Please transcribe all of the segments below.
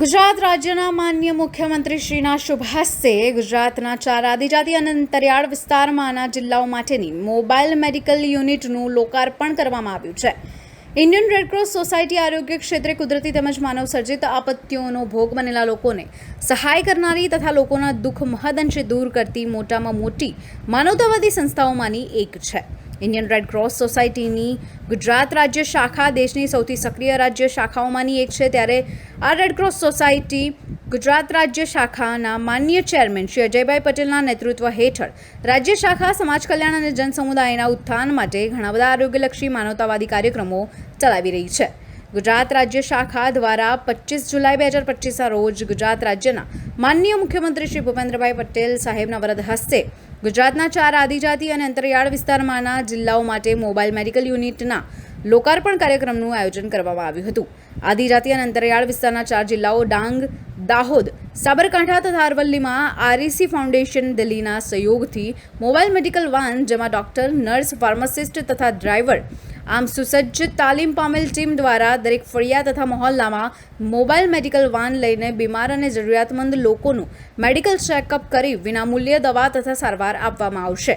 ગુજરાત રાજ્યના માન્ય મુખ્યમંત્રી શ્રીના શુભ ગુજરાતના ચાર આદિજાતિ અને અંતરિયાળ વિસ્તારમાંના જિલ્લાઓ માટેની મોબાઈલ મેડિકલ યુનિટનું લોકાર્પણ કરવામાં આવ્યું છે. ઇન્ડિયન રેડક્રોસ સોસાયટી આરોગ્ય ક્ષેત્રે કુદરતી તેમજ માનવ સર્જિત આપત્તિઓનો ભોગ બનેલા લોકોને સહાય કરનારી તથા લોકોના દુઃખ મહદઅંશે દૂર કરતી મોટામાં મોટી માનવતાવાદી સંસ્થાઓમાંની એક છે. ઇન્ડિયન રેડ ક્રોસ સોસાયટીની ગુજરાત રાજ્ય શાખા દેશની સૌથી સક્રિય રાજ્ય શાખાઓમાંની એક છે. ત્યારે આ રેડ ક્રોસ સોસાયટી ગુજરાત રાજ્ય શાખાના માન્ય ચેરમેન શ્રી અજયભાઈ પટેલના નેતૃત્વ હેઠળ રાજ્ય શાખા, સમાજ કલ્યાણ અને જનસમુદાયના ઉત્થાન માટે ઘણા બધા આરોગ્યલક્ષી માનવતાવાદી કાર્યક્રમો ચલાવી રહી છે. ગુજરાત રાજ્ય શાખા દ્વારા પચીસ જુલાઈ બે હજાર પચીસના રોજ ગુજરાત રાજ્યના માનનીય મુખ્યમંત્રી શ્રી ભૂપેન્દ્રભાઈ પટેલ સાહેબના વરદ હસ્તે ગુજરાતના ચાર આદિજાતિ અને અંતરિયાળ વિસ્તારમાંના જિલ્લાઓ માટે મોબાઈલ મેડિકલ યુનિટના લોકાર્પણ કાર્યક્રમનું આયોજન કરવામાં આવ્યું હતું. આદિજાતિ અને અંતરિયાળ વિસ્તારના ચાર જિલ્લાઓ ડાંગ, દાહોદ સાબરકાંઠા તથા અરવલ્લીમાં આરઈસી ફાઉન્ડેશન દિલ્હીના સહયોગથી મોબાઈલ મેડિકલ વાન, જેમાં ડોક્ટર, નર્સ, ફાર્માસિસ્ટ તથા ડ્રાઈવર, આમ સુસજ્જ તાલીમ પામેલ ટીમ દ્વારા દરેક ફળિયા તથા મહોલ્લામાં મોબાઈલ મેડિકલ વાન લઈને બીમાર અને જરૂરિયાતમંદ લોકોનું મેડિકલ ચેકઅપ કરી વિનામૂલ્યે દવા તથા સારવાર આપવામાં આવશે.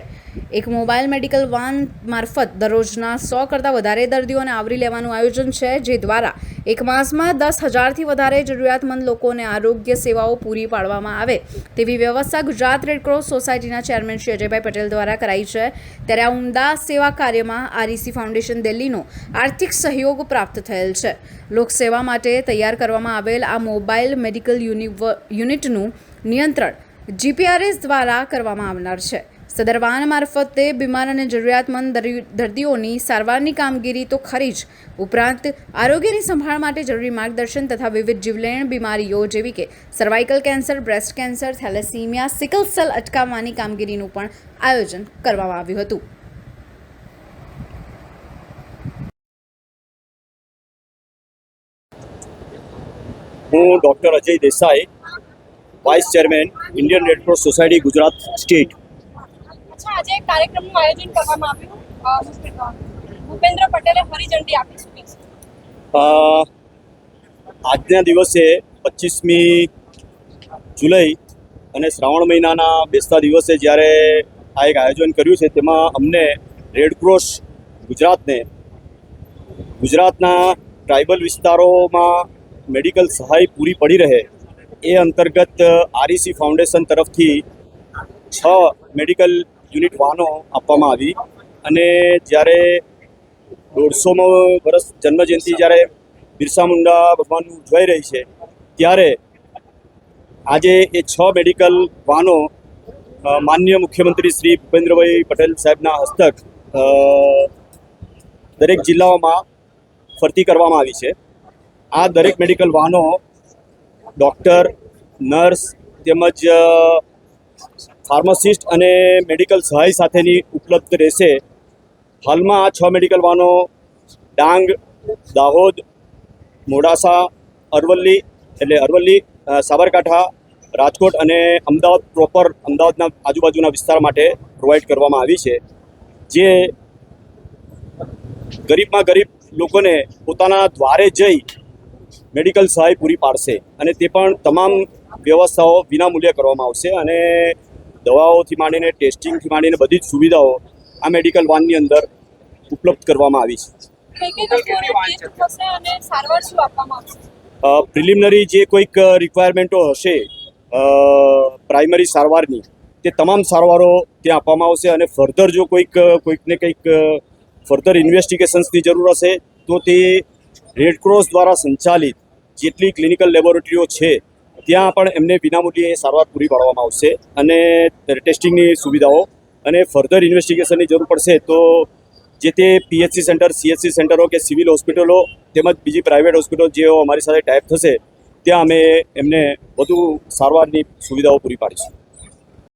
એક મોબાઈલ મેડિકલ વાન મારફત દરરોજના સો કરતાં વધારે દર્દીઓને આવરી લેવાનું આયોજન છે, જે દ્વારા એક માસમાં દસ હજારથી વધારે જરૂરિયાતમંદ લોકોને આરોગ્ય સેવાઓ પૂરી પાડવામાં આવે તેવી વ્યવસ્થા ગુજરાત રેડક્રોસ સોસાયટીના ચેરમેન શ્રી અજયભાઈ પટેલ દ્વારા કરાઈ છે. ત્યારે આ ઉમદા સેવા કાર્યમાં આરઈસી ફાઉન્ડેશન દિલ્હીનો આર્થિક સહયોગ પ્રાપ્ત થયેલ છે. લોકસેવા માટે તૈયાર કરવામાં આવેલ આ મોબાઈલ મેડિકલ યુનિવ, યુનિટનું નિયંત્રણ જીપીઆરએસ દ્વારા કરવામાં આવનાર છે. સદર વાહન મારફતે બીમાર અને જરૂરિયાતમંદ દરી- દર્દીઓની સારવારની કામગીરી તો ખરી જ. ઉપરાંત, આરોગ્યની સંભાળ માટે જરૂરી માર્ગદર્શન તથા વિવિધ જીવલેણ બીમારીઓ જેવી કે cervical cancer breast cancer thalassemia sickle cell અટકાવવાની કામગીરીનું પણ આયોજન કરવામાં આવ્યું હતું. હું doctor Ajay Desai, vice chairman Indian Red Cross Society Gujarat state. અચ્છા, આજે એક કાર્યક્રમનું આયોજન કરવામાં આવ્યું ભૂપેન્દ્ર પટેલે હરિઝંડી આપી શું? આજના દિવસે પચીસમી જુલાઈ અને શ્રાવણ મહિનાના બેસતા દિવસે જ્યારે આ એક આયોજન કર્યું છે, તેમાં અમને રેડક્રોસ ગુજરાતને, ગુજરાતના ટ્રાઇબલ વિસ્તારોમાં મેડિકલ સહાય પૂરી પડી રહે એ અંતર્ગત આરઈસી ફાઉન્ડેશન તરફથી છ મેડિકલ યુનિટ વાહનો આપવામાં આવી અને જ્યારે દોઢસોમો વર્ષ જન્મજયંતિ જ્યારે બિરસા મુંડા ભગવાનનું ઉજવાઈ રહી છે, ત્યારે આજે એ છ મેડિકલ વાહનો માન્ય મુખ્યમંત્રી શ્રી ભૂપેન્દ્રભાઈ પટેલ સાહેબના હસ્તક દરેક જિલ્લાઓમાં ફરતી કરવામાં આવી છે. આ દરેક મેડિકલ વાહનો ડૉક્ટર, નર્સ તેમજ ફાર્માસિસ્ટ અને મેડિકલ સહાય સાથેની ઉપલબ્ધ રહેશે. હાલમાં આ છ મેડિકલ વાનો ડાંગ, દાહોદ, મોડાસા, અરવલ્લી, એટલે અરવલ્લી સાબરકાંઠા, રાજકોટ અને અમદાવાદ પ્રોપર અમદાવાદના આજુબાજુના વિસ્તાર માટે પ્રોવાઈડ કરવામાં આવી છે. જે ગરીબમાં ગરીબ લોકોને પોતાના દ્વારે જઈ મેડિકલ સહાય પૂરી પાડશે અને તે પણ તમામ વ્યવસ્થાઓ વિનામૂલ્યે કરવામાં આવશે. અને દવાઓથી માંડીને ટેસ્ટિંગથી માંડીને બધી જ સુવિધાઓ આ મેડિકલ વાનની અંદર ઉપલબ્ધ કરવામાં આવી છે. કઈ કઈ વસ્તુઓનો ટેસ્ટ થશે અને સારવાર શું આપવામાં આવશે? પ્રિલિમિનરી જે કોઈક રિક્વાયરમેન્ટો હશે પ્રાઇમરી સારવારની તે તમામ સારવારો ત્યાં આપવામાં આવશે અને ફર્ધર જો કોઈક કોઈકને કંઈક ફર્ધર ઇન્વેસ્ટિગેશન્સની જરૂર હશે તો તે રેડક્રોસ દ્વારા સંચાલિત જેટલી ક્લિનિકલ લેબોરેટરીઓ છે ત્યાં પણ એમને વિનામૂલ્યે સારવાર પૂરી પાડવામાં આવશે અને ટેસ્ટિંગની સુવિધાઓ અને ફર્ધર ઇન્વેસ્ટિગેશનની જરૂર પડશે તો જે તે પીએચસી સેન્ટર, સીએચસી સેન્ટરો કે સિવિલ હોસ્પિટલો તેમજ બીજી પ્રાઇવેટ હોસ્પિટલો જેઓ અમારી સાથે ટાઈપ થશે, ત્યાં અમે એમને વધુ સારવારની સુવિધાઓ પૂરી પાડીશું.